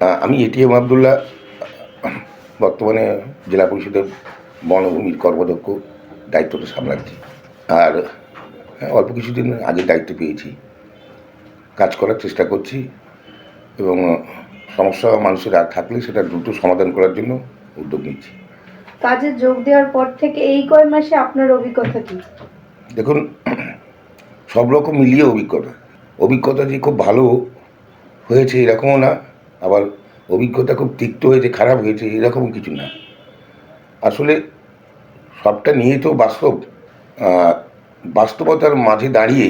আমি এটিএম আবদুল্লাহ বর্তমানে জেলা পরিষদের বনভূমির কর্মদক্ষ দায়িত্বটা সামলাচ্ছি। আর হ্যাঁ, অল্প কিছুদিন আগে দায়িত্ব পেয়েছি। কাজ করার চেষ্টা করছি এবং সমস্যা মানুষের আর থাকলে সেটা দ্রুত সমাধান করার জন্য উদ্যোগ নিচ্ছি। কাজে যোগ দেওয়ার পর থেকে এই কয় মাসে আপনার অভিজ্ঞতা কি? দেখুন সব রকম মিলিয়ে অভিজ্ঞতা। অভিজ্ঞতা যে খুব ভালো হয়েছে এরকমও না। আবার অভিজ্ঞতা খুব তিক্ত হয়েছে খারাপ হয়েছে, এরকম কিছু না। আসলে সবটা নিয়ে তো বাস্তব। বাস্তবতার মাঝে দাঁড়িয়ে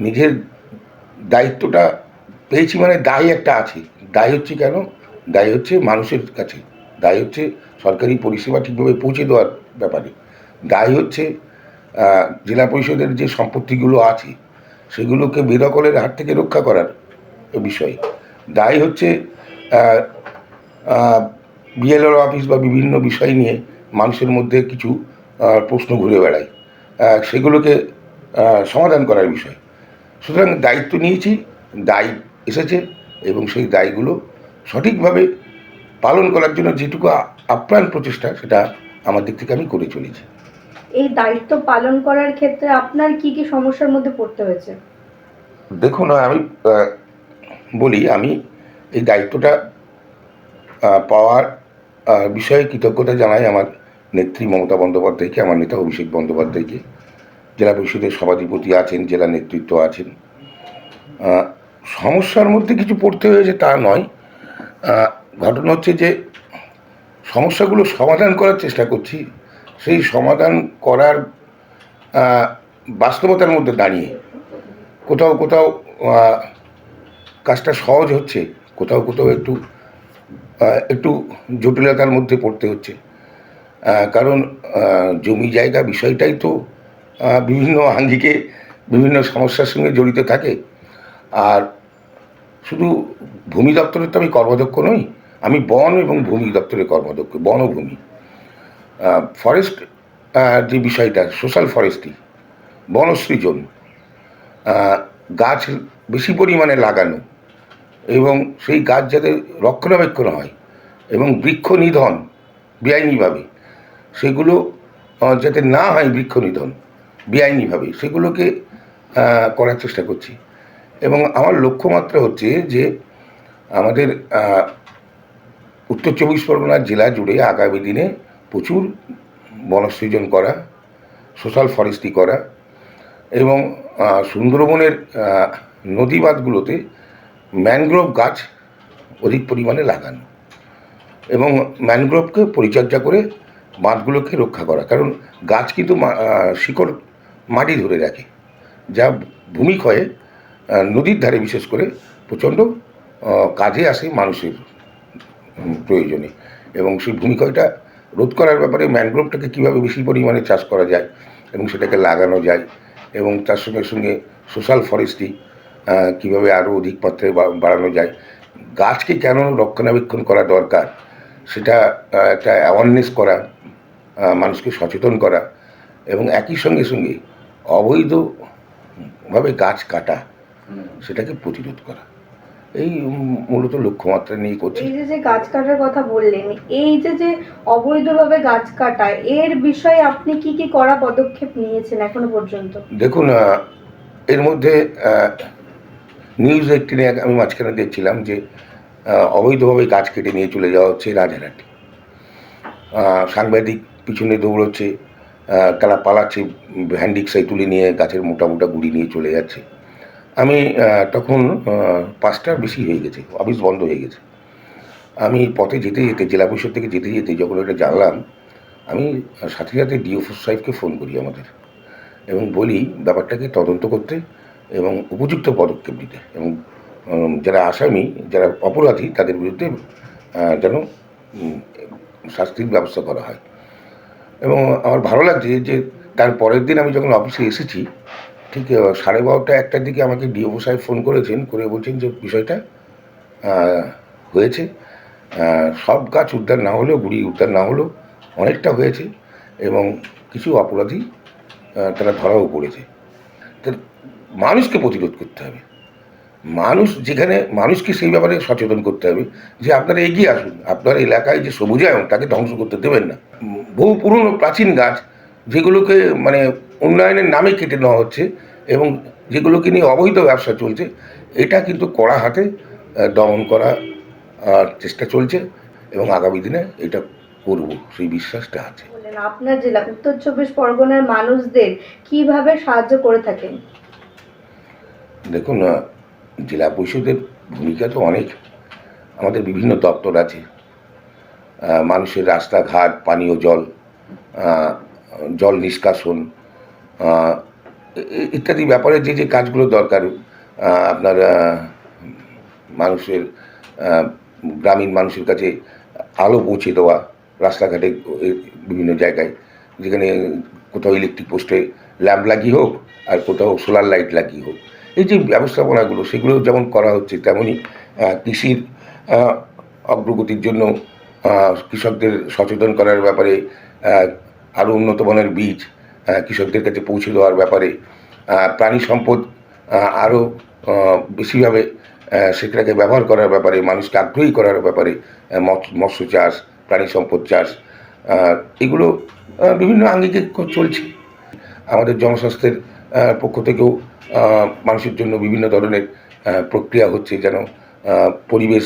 নিজের দায়িত্বটা পেয়েছি মানে দায় একটা আছে। দায় হচ্ছে কেন? দায় হচ্ছে মানুষের কাছে। দায় হচ্ছে সরকারি পরিষেবা ঠিকভাবে পৌঁছে দেওয়ার ব্যাপারে। দায় হচ্ছে জেলা পরিষদের যে সম্পত্তিগুলো আছে, সেগুলোকে বেদখলের হাত থেকে রক্ষা করার বিষয়। দায় হচ্ছে বিএলআর অফিস বা বিভিন্ন বিষয় নিয়ে মানুষের মধ্যে কিছু প্রশ্ন ঘুরে বেড়ায়। সেগুলোকে সমাধান করার বিষয়। সুতরাং দায়িত্ব নিয়েছি দায় এসেছে এবং সেই দায়গুলো সঠিকভাবে পালন করার জন্য যেটুকু আপ্রাণ প্রচেষ্টা সেটা আমার দিক থেকে আমি করে চলেছি। এই দায়িত্ব পালন করার ক্ষেত্রে আপনার কি কি সমস্যার মধ্যে পড়তে হয়েছে? দেখুন আমি বলি, আমি এই দায়িত্বটা পাওয়ার বিষয়ে কৃতজ্ঞতা জানাই আমার নেত্রী মমতা বন্দ্যোপাধ্যায়কে, আমার নেতা অভিষেক বন্দ্যোপাধ্যায়কে। জেলা পরিষদের সভাধিপতি আছেন, জেলা নেতৃত্ব আছেন। সমস্যার মধ্যে কিছু পড়তে হয়েছে তা নয়। ঘটনা হচ্ছে যে, সমস্যাগুলো সমাধান করার চেষ্টা করছি। সেই সমাধান করার বাস্তবতার মধ্যে দাঁড়িয়ে। কোথাও কোথাও কাজটা সহজ হচ্ছে, কোথাও কোথাও একটু একটু জটিলতার মধ্যে পড়তে হচ্ছে। কারণ জমি জায়গা বিষয়টাই তো বিভিন্ন আঙ্গিকে, বিভিন্ন সমস্যার সঙ্গে জড়িত থাকে। আর শুধু ভূমি দপ্তরের তো আমি কর্মদক্ষ নই, আমি বন এবং ভূমি দপ্তরের কর্মদক্ষ বন ও ভূমি ফরেস্ট যে বিষয়টা সোশ্যাল ফরেস্ট্রি বনসৃজন গাছ বেশি পরিমাণে লাগানো এবং সেই গাছ যাতে রক্ষণাবেক্ষণ হয় এবং বৃক্ষ নিধন বেআইনিভাবে সেগুলো যাতে না হয় বৃক্ষ নিধন বেআইনিভাবে সেগুলোকে করার চেষ্টা করছি। এবং আমার লক্ষ্যমাত্রা হচ্ছে যে আমাদের উত্তর চব্বিশ পরগনা জেলা জুড়ে আগামী দিনে প্রচুর বনসৃজন করা সোশ্যাল ফরেস্ট্রি করা এবং সুন্দরবনের আহ, নদীবাঁধগুলোতে ম্যানগ্রোভ গাছ অধিক পরিমাণে লাগানো এবং ম্যানগ্রোভকে পরিচর্যা করে বাঁধগুলোকে রক্ষা করা। কারণ গাছ কিন্তু শিকড় মাটি ধরে রাখে, যা ভূমিক্ষয়ে নদীর ধারে বিশেষ করে প্রচণ্ড কাজে আসে মানুষের প্রয়োজনে। এবং সেই ভূমিক্ষয়টা রোধ করার ব্যাপারে ম্যানগ্রোভটাকে কীভাবে বেশি পরিমাণে চাষ করা যায় এবং সেটাকে লাগানো যায় এবং তার সঙ্গে সঙ্গে সোশ্যাল ফরেস্ট্রি কীভাবে আরও অধিক মাত্রায় বা- বাড়ানো যায়। গাছকে কেন রক্ষণাবেক্ষণ করা দরকার? সেটা একটা অ্যাওয়ারনেস করা মানুষকে সচেতন করা এবং একই সঙ্গে সঙ্গে অবৈধভাবে গাছ কাটা সেটাকে প্রতিরোধ করা। এই মূলত লক্ষ্যমাত্রা নিয়ে করছি। এই যে যে গাছ কাটার কথা বললেন এই যে যে অবৈধভাবে গাছ কাটা এর বিষয়ে আপনি কি কি করা পদক্ষেপ নিয়েছেন এখনও পর্যন্ত? দেখুন এর মধ্যে নিউজ এইটিনে আমি মাঝখানে দেখছিলাম যে অবৈধভাবে গাছ কেটে নিয়ে চলে যাওয়া হচ্ছে রাজারহাটে। সাংবাদিক পিছনে দৌড়চ্ছে তারা পালাচ্ছে হ্যান্ডিক্সাই তুলে নিয়ে গাছের মোটা মোটা গুড়ি নিয়ে চলে যাচ্ছে। আমি তখন পাঁচটার বেশি হয়ে গেছে, অফিস বন্ধ হয়ে গেছে। আমি পথে যেতে যেতে, জেলা পরিষদ থেকে যেতে যেতে যখন এটা জানলাম, আমি সাথে সাথে ডিও সাহেবকে ফোন করি আমাদের এবং বলি, ব্যাপারটাকে তদন্ত করতে এবং উপযুক্ত পদক্ষেপ নিতে। এবং যারা আসামি, যারা অপরাধী, তাদের বিরুদ্ধে যেন শাস্তির ব্যবস্থা করা হয়। এবং আমার ভালো লাগছে যে, তার পরের দিন আমি যখন অফিসে এসেছি, ঠিক সাড়ে বারোটা একটার দিকে আমাকে ডিও সাহেব ফোন করেছেন, করে বলছেন যে, বিষয়টা হয়েছে। সব গাছ উদ্ধার না হলেও গুড়ি উদ্ধার না হলেও অনেকটা হয়েছে এবং কিছু অপরাধী তারা ধরাও পড়েছে। মানুষকে প্রতিরোধ করতে হবে। মানুষ যেখানে, মানুষকে সেই ব্যাপারে সচেতন করতে হবে যে আপনারা এগিয়ে আসুন। আপনার এলাকায় যে সবুজায়ন তাকে ধ্বংস করতে দেবেন না। বহু পুরনো প্রাচীন গাছ যেগুলোকে মানে উন্নয়নের নামে কেটে নেওয়া হচ্ছে এবং যেগুলোকে নিয়ে অবৈধ ব্যবসা চলছে, এটা কিন্তু কড়া হাতে দমন করা চেষ্টা চলছে এবং আগামী দিনে এটা করব, সেই বিশ্বাসটা আছে। আপনার জেলা, উত্তর চব্বিশ পরগনার মানুষদের কীভাবে সাহায্য করে থাকেন? দেখুন জেলা পরিষদের ভূমিকা তো অনেক। আমাদের বিভিন্ন দপ্তর আছে। মানুষের রাস্তাঘাট, পানীয় জল জল নিষ্কাশন ইত্যাদি ব্যাপারে যে যে কাজগুলো দরকার আপনার মানুষের গ্রামীণ মানুষের কাছে আলো পৌঁছে দেওয়া, রাস্তাঘাটে বিভিন্ন জায়গায়, যেখানে কোথাও ইলেকট্রিক পোস্টে ল্যাম্প লাগিয়ে হোক আর কোথাও সোলার লাইট লাগিয়ে হোক। এই যে ব্যবস্থাপনাগুলো সেগুলো যেমন করা হচ্ছে তেমনই আহ, কৃষির অগ্রগতির জন্য কৃষকদের সচেতন করার ব্যাপারে আরও উন্নত মানের বীজ কৃষকদের কাছে পৌঁছে দেওয়ার ব্যাপারে প্রাণী সম্পদ আরও বেশিভাবে সেটাকে ব্যবহার করার ব্যাপারে মানুষকে আগ্রহী করার ব্যাপারে মৎস্য চাষ প্রাণী সম্পদ চাষ এগুলো বিভিন্ন আঙ্গিকে চলছে। আমাদের জনস্বাস্থ্যের পক্ষ থেকেও মানুষের জন্য বিভিন্ন ধরনের প্রক্রিয়া হচ্ছে যেন পরিবেশ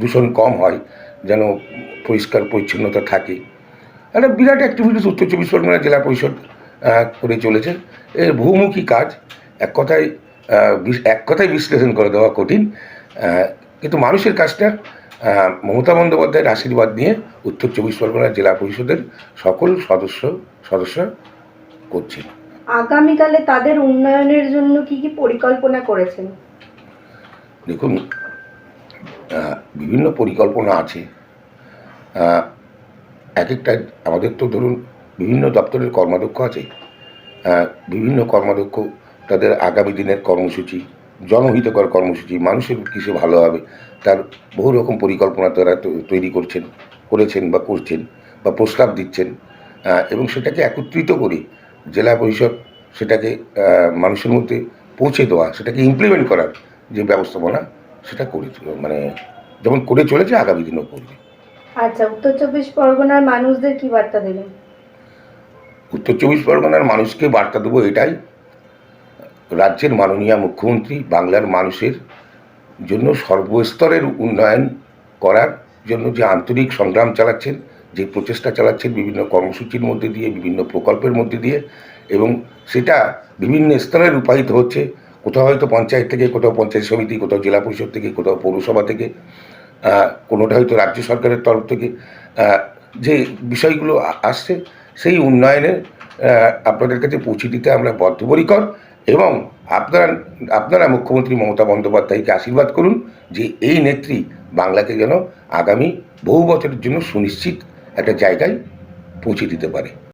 দূষণ কম হয়, যেন পরিষ্কার পরিচ্ছন্নতা থাকে। একটা বিরাট অ্যাক্টিভিটিস উত্তর চব্বিশ পরগনা জেলা পরিষদ করে চলেছে। এর বহুমুখী কাজ, এক কথায় এক কথায় বিশ্লেষণ করে দেওয়া কঠিন কিন্তু মানুষের কাজটা মমতা বন্দ্যোপাধ্যায়ের আশীর্বাদ নিয়ে উত্তর চব্বিশ পরগনা জেলা পরিষদের সকল সদস্য সদস্য করছে আগামীকালে তাদের উন্নয়নের জন্য কি কি পরিকল্পনা করেছেন? দেখুন বিভিন্ন পরিকল্পনা আছে। এক একটা আমাদের তো ধরুন বিভিন্ন দপ্তরের কর্মাধ্যক্ষ আছে। বিভিন্ন কর্মাধ্যক্ষ তাদের আগামী দিনের কর্মসূচি, জনহিতকর কর্মসূচি, মানুষের কিসে ভালো হবে, তার বহু রকম পরিকল্পনা তারা তৈরি করছেন, করেছেন বা করছেন বা প্রস্তাব দিচ্ছেন। এবং সেটাকে একত্রিত করে জেলা পরিষদ সেটাকে মানুষের মধ্যে পৌঁছে দেওয়া সেটাকে ইমপ্লিমেন্ট করার যে ব্যবস্থাপনা সেটা করে মানে যেমন করে চলেছে আগামী দিনেও করবে। আচ্ছা উত্তর চব্বিশ পরগনার মানুষদের কি বার্তা দেবেন উত্তর চব্বিশ পরগনার মানুষকে বার্তা দেবো এটাই রাজ্যের মাননীয় মুখ্যমন্ত্রী বাংলার মানুষের জন্য সর্বস্তরের উন্নয়ন করার জন্য যে আন্তরিক সংগ্রাম চালাচ্ছেন যে প্রচেষ্টা চালাচ্ছেন বিভিন্ন কর্মসূচির মধ্যে দিয়ে, বিভিন্ন প্রকল্পের মধ্যে দিয়ে এবং সেটা বিভিন্ন স্তরে রূপায়িত হচ্ছে। কোথাও হয়তো পঞ্চায়েত থেকে, কোথাও পঞ্চায়েত সমিতি, কোথাও জেলা পরিষদ থেকে, কোথাও পৌরসভা থেকে কোনোটা হয়তো রাজ্য সরকারের তরফ থেকে। যে বিষয়গুলো আসছে, সেই উন্নয়নে আপনাদের কাছে পৌঁছে দিতে আমরা বদ্ধপরিকর এবং আপনারা আপনারা মুখ্যমন্ত্রী মমতা বন্দ্যোপাধ্যায়কে আশীর্বাদ করুন যে এই নেত্রী বাংলাকে যেন আগামী বহু বছরের জন্য সুনিশ্চিত একটা জায়গায় পৌঁছে দিতে পারে।